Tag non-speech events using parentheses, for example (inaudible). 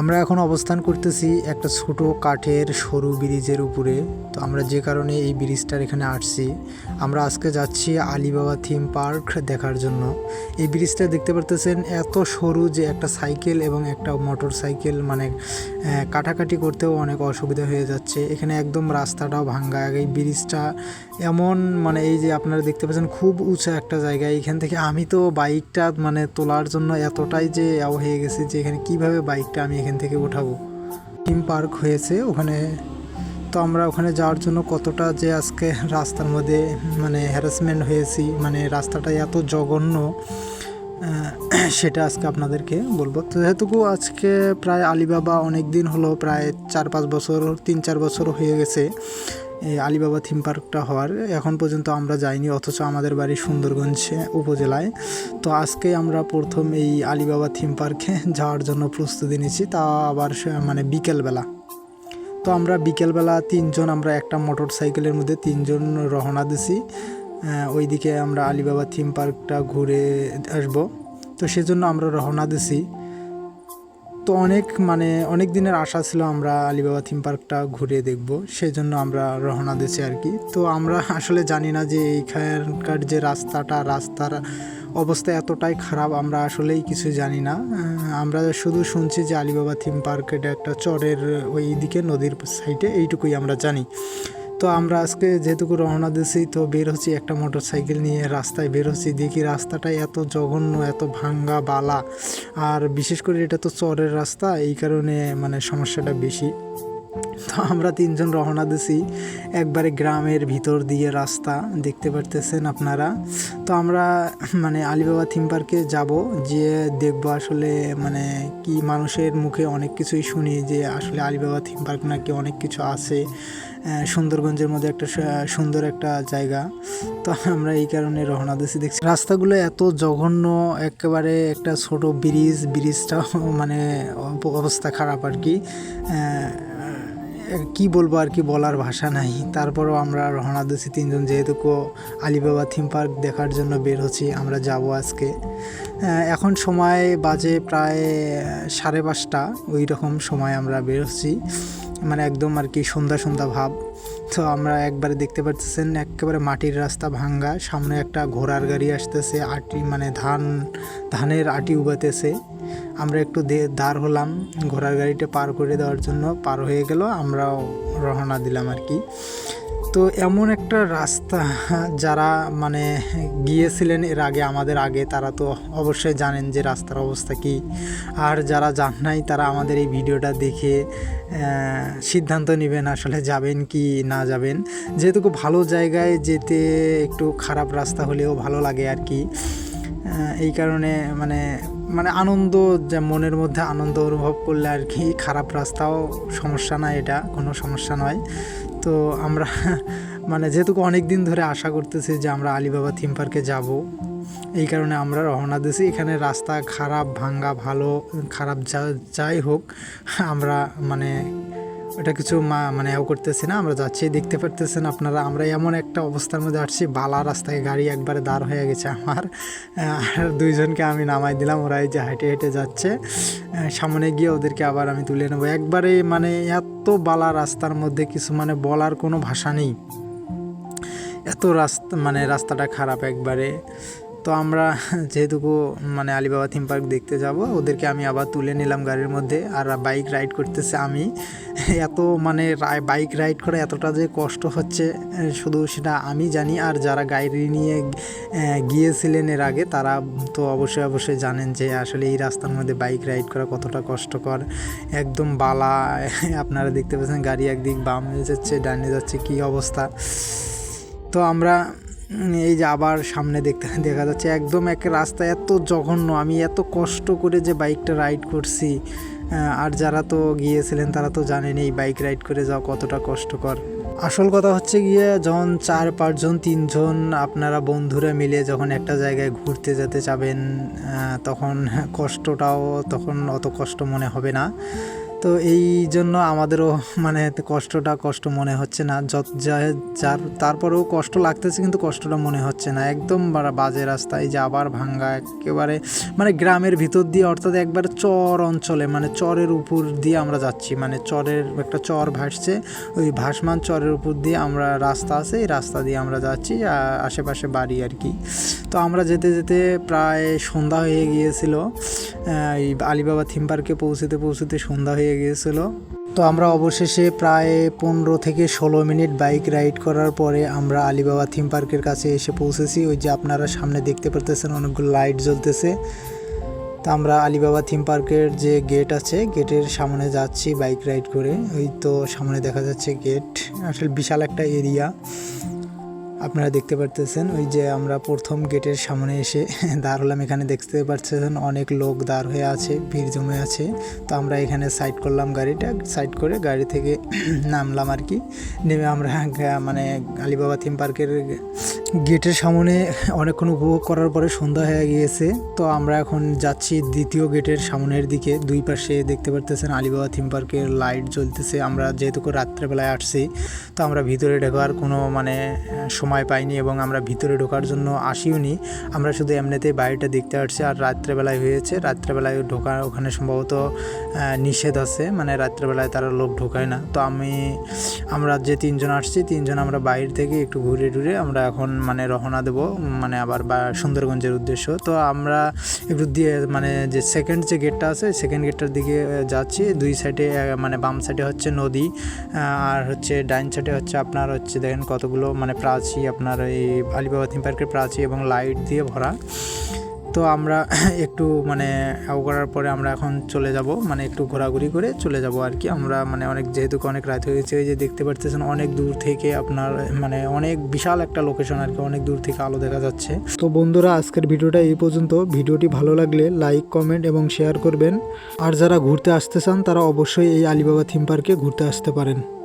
আমরা এখন অবস্থান করতেছি একটা ছোট কাঠের সরু ব্রিজের উপরে। তো আমরা যে কারণে এই ব্রিজটার এখানে আসছি, আমরা আজকে যাচ্ছি আলিবাবা থিম পার্ক দেখার জন্য। এই ব্রিজটা দেখতে পারতেছেন এত সরু যে একটা সাইকেল এবং একটা মোটর সাইকেল মানে কাটাকাটি করতেও অনেক অসুবিধা হয়ে যাচ্ছে। এখানে একদম রাস্তাটাও ভাঙ্গা। এই ব্রিজটা এমন মানে এই যে আপনারা দেখতে পাচ্ছেন খুব উঁচু একটা জায়গা। এখান থেকে আমি তো বাইকটা মানে তোলার জন্য এতটাই যে হয়ে গেছি যে এখানে কীভাবে বাইকটা আমি এখান থেকে ওঠাবো থিম পার্ক হয়েছে ওখানে। তো আমরা ওখানে যাওয়ার জন্য কতটা যে আজকে রাস্তার মধ্যে মানে হ্যারাসমেন্ট হয়েছি মানে রাস্তাটা এত জঘন্য সেটা আজকে আপনাদেরকে বলব। তো যেহেতু আজকে প্রায় আলিবাবা অনেক দিন হলো, প্রায় চার পাঁচ বছর, তিন চার বছর হয়ে গেছে এই আলিবাবা থিম পার্কটা হওয়ার। এখন পর্যন্ত আমরা যাইনি, অথচ আমাদের বাড়ি সুন্দরগঞ্জ উপজেলায়। তো আজকে আমরা প্রথম এই আলিবাবা থিম পার্কে (laughs) যাওয়ার জন্য প্রস্তুতি নিচ্ছি তা আবার মানে বিকেলবেলা। তো আমরা বিকেলবেলা তিনজন, আমরা একটা মোটর সাইকেলের মধ্যে তিনজন রওনা দিছি। ওইদিকে আমরা আলিবাবা থিম পার্কটা ঘুরে আসব। তো সেজন্য আমরা রওনা দিছি। তো অনেক মানে অনেক দিনের আশা ছিল আমরা আলিবাবা থিম পার্কটা ঘুরে দেখব সেই জন্য আমরা রওনা দিয়েছি আর কি। তো আমরা আসলে জানি না যে এইখানকার যে রাস্তাটা, রাস্তার অবস্থা এতটাই খারাপ, আমরা আসলেই কিছু জানি না। আমরা শুধু শুনছি যে আলিবাবা থিম পার্ক এটা একটা চরের ওই দিকে নদীর সাইডে এইটুকুই আমরা জানি। তো আমরা আজকে যেহেতু রওনা দিয়েছি, তো বের হচ্ছি একটা মোটর সাইকেল নিয়ে রাস্তায় বের হচ্ছি। দেখি রাস্তাটা এত জঘন্য, এত ভাঙ্গা বালা। আর বিশেষ করে এটা তো চরের রাস্তা, এই কারণে মানে সমস্যাটা বেশি। তো আমরা তিনজন রওনা দিছি। একবারে গ্রামের ভিতর দিয়ে রাস্তা, দেখতে পারতেছেন আপনারা। তো আমরা মানে আলিবাবা থিম পার্কে যাব যে দেখব আসলে মানে কি মানুষের মুখে অনেক কিছুই শুনি যে আসলে আলিবাবা থিম পার্ক নাকি অনেক কিছু আছে। সুন্দরগঞ্জের মধ্যে একটা সুন্দর একটা জায়গা। তো আমরা এই কারণে রওনা দিছি। দেখছি রাস্তাগুলো এত জঘন্য, একেবারে একটা ছোট ব্রিজ ব্রিজটা মানে অবস্থা খারাপ আর কি। কি বলব আর কি বলার ভাষা নাই। তারপরও আমরা রওনা দিয়েছি তিনজন যেহেতু আলিবাবা থিম পার্ক দেখার জন্য বের হচ্ছি, আমরা যাব আজকে। এখন সময় বাজে প্রায় সাড়ে পাঁচটা, ওই রকম সময় আমরা বের হচ্ছি। মানে একদম আর কি সন্ধ্যা সন্ধ্যা ভাব। তো আমরা একবারে দেখতে পাচ্ছেন একেবারে মাটির রাস্তা ভাঙ্গা, সামনে একটা ঘোড়ার গাড়ি আসতেছে, আটি মানে ধান, ধানের আটি উবাতেছে আমরা একটু দাঁড় হলাম, ঘোড়ার গাড়িটা পার করে দেওয়ার জন্য পার হয়ে গেল, আমরাও রওনা দিলাম আর কি। তো এমন একটা রাস্তা, যারা মানে গিয়েছিলেন এর আগে, আমাদের আগে, তারা তো অবশ্যই জানেন যে রাস্তার অবস্থা কি। আর যারা জান নাই, তারা আমাদের এই ভিডিওটা দেখে সিদ্ধান্ত নেবেন আসলে যাবেন কি না যাবেন। যেহেতু ভালো জায়গায় যেতে একটু খারাপ রাস্তা হলেও ভালো লাগে আর কি। এই কারণে মানে মানে আনন্দ, যে মনের মধ্যে আনন্দ অনুভব করলে আর কি খারাপ রাস্তাও সমস্যা নয় এটা, কোনো সমস্যা নয়। তো আমরা (laughs) মানে যেহেতু অনেক দিন ধরে আশা করতেছি যে আমরা আলিবাবা থিম পার্কে যাব, এই কারণে আমরা রওনা দিয়েছি। এখানে রাস্তা খারাপ, ভাঙ্গা, ভালো, খারাপ যা, যাই হোক, আমরা মানে ওটা কিছু মা মানে এও করতেছি না, আমরা যাচ্ছি, দেখতে পারতেছেন আপনারা, আমরা এমন একটা অবস্থার মধ্যে আসছি, বালা রাস্তায় গাড়ি একবারে দাঁড় হয়ে গেছে আমার। আর দুইজনকে আমি নামাই দিলাম ওরা যে হেঁটে হেঁটে যাচ্ছে। সামনে গিয়ে ওদেরকে আবার আমি তুলে নেব। একবারে মানে এত বালা রাস্তার মধ্যে কিছু মানে বলার কোনো ভাষা নেই। এত রাস্তা মানে রাস্তাটা খারাপ একবারে। তো আমরা (laughs) যেহেতু মানে আলিবাবা থিম পার্ক দেখতে যাব, ওদেরকে আমি আবার তুলে নিলাম গাড়ির মধ্যে। আর বাইক রাইড করতেছে আমি। (laughs) এত মানে বাইক রাইড করা এতটা যে কষ্ট হচ্ছে, শুধু সেটা আমি জানি। আর যারা গাড়ি নিয়ে গিয়েছিলেন এর আগে, তারা তো অবশ্যই অবশ্যই জানেন যে আসলে এই রাস্তার মধ্যে বাইক রাইড করা কতটা কষ্টকর। একদম বালা, (laughs) আপনারা দেখতে পাচ্ছেন গাড়ি একদিক বাম হয়ে যাচ্ছে, ডানে যাচ্ছে, কি অবস্থা। তো আমরা এই যে আবার সামনে দেখতে (laughs) দেখা যাচ্ছে একদম এক রাস্তা এত জঘন্য, আমি এত কষ্ট করে যে বাইকটা রাইড করছি। আর যারা তো গিয়েছিলেন তারা তো জানেন এই বাইক রাইড করে যাওয়া কতটা কষ্টকর। আসল কথা হচ্ছে গিয়ে যখন চার পাঁচজন, তিনজন আপনারা বন্ধুরা মিলে যখন একটা জায়গায় ঘুরতে যেতে চাবেন তখন কষ্টটাও তখন অত কষ্ট মনে হবে না। তো এই জন্য আমাদেরও মানে কষ্টটা কষ্ট মনে হচ্ছে না। যত যার তারপরেও কষ্ট লাগতেছে কিন্তু কষ্টটা মনে হচ্ছে না। একদম বাজে রাস্তায় যে আবার ভাঙ্গা একেবারে মানে গ্রামের ভিতর দিয়ে অর্থাৎ একবার চর অঞ্চলে মানে চরের উপর দিয়ে আমরা যাচ্ছি। মানে চরের একটা চর ভাসছে। ওই ভাসমান চরের উপর দিয়ে আমরা রাস্তা আছে। এই রাস্তা দিয়ে আমরা যাচ্ছি। আশেপাশে বাড়ি আর কি। তো আমরা যেতে যেতে প্রায় সন্ধ্যা হয়ে গিয়েছিল। এই আলিবাবা থিম পার্কে পৌঁছতে পৌঁছতে সন্ধ্যা হয়ে গিয়েছিল। তো আমরা অবশেষে প্রায় পনেরো থেকে ষোলো মিনিট বাইক রাইড করার পরে আমরা আলিবাবা থিম পার্কের কাছে এসে পৌঁছেছি। ওই যে আপনারা সামনে দেখতে পারতেছেন অনেকগুলো লাইট জ্বলতেছে। তা আমরা আলিবাবা থিম পার্কের যে গেট আছে, গেটের সামনে যাচ্ছি বাইক রাইড করে। ওই তো সামনে দেখা যাচ্ছে গেট। আসলে বিশাল একটা এরিয়া। আপনারা দেখতে পারতেছেন, ওই যে আমরা প্রথম গেটের সামনে এসে (laughs) দাঁড় হলাম। এখানে দেখতে পাচ্ছেন অনেক লোক দাঁড় হয়ে আছে, ভিড় জমে আছে। তো আমরা এখানে সাইড করলাম গাড়িটা, সাইড করে গাড়ি থেকে (clears throat) নামলাম আর কি। নেমে আমরা মানে আলিবাবা থিম পার্কের গেটের সামনে অনেকক্ষণ উপভোগ করার পরে সন্ধ্যা হয়ে গিয়েছে। তো আমরা এখন যাচ্ছি দ্বিতীয় গেটের সামনের দিকে। দুই পাশে দেখতে পারতেছেন আলিবাবা থিম পার্কের লাইট জ্বলতেছে। আমরা যেহেতু রাত্রেবেলায় আসছি, তো আমরা ভিতরে ঢোকার কোনো মানে সময় পাইনি এবং আমরা ভিতরে ঢোকার জন্য আসিও নি আমরা শুধু এমনিতেই বাড়িটা দেখতে আসছি। আর রাত্রেবেলায় হয়েছে, রাত্রেবেলায় ঢোকা ওখানে সম্ভবত নিষেধ আছে। মানে রাত্রেবেলায় তারা লোক ঢোকায় না। তো আমি, আমরা যে তিনজন আসছি, তিনজন আমরা বাইরে থেকে একটু ঘুরে টুরে আমরা এখন মানে রওনা দেবো মানে আবার বা সুন্দরগঞ্জের উদ্দেশ্য। তো আমরা একটু দিয়ে মানে যে সেকেন্ড যে গেটটা আছে সেকেন্ড গেটটার দিকে যাচ্ছি। দুই সাইডে মানে বাম সাইডে হচ্ছে নদী আর হচ্ছে ডাইন সাইডে হচ্ছে আপনার হচ্ছে দেখেন কতগুলো মানে প্রাচী, আপনার এই আলিবাবা থিম পার্কের প্রাচী এবং লাইট দিয়ে ভরা। তো আমরা (clears throat) একটু মানে আউ করার পরে আমরা এখন চলে যাব। মানে একটু ঘোরাঘুরি করে চলে যাব আর কি। আমরা মানে অনেক, যেহেতু অনেক রাত হয়ে গেছে যে দেখতে পারতেছেন অনেক দূর থেকে আপনার মানে অনেক বিশাল একটা লোকেশন আর কি, অনেক দূর থেকে আলো দেখা যাচ্ছে। তো বন্ধুরা, আজকের ভিডিওটা এই পর্যন্ত। ভিডিওটি ভালো লাগলে লাইক কমেন্ট এবং শেয়ার করবেন। আর যারা ঘুরতে আসতে চান, তারা অবশ্যই এই আলিবাবা থিম পার্কে ঘুরতে আসতে পারেন।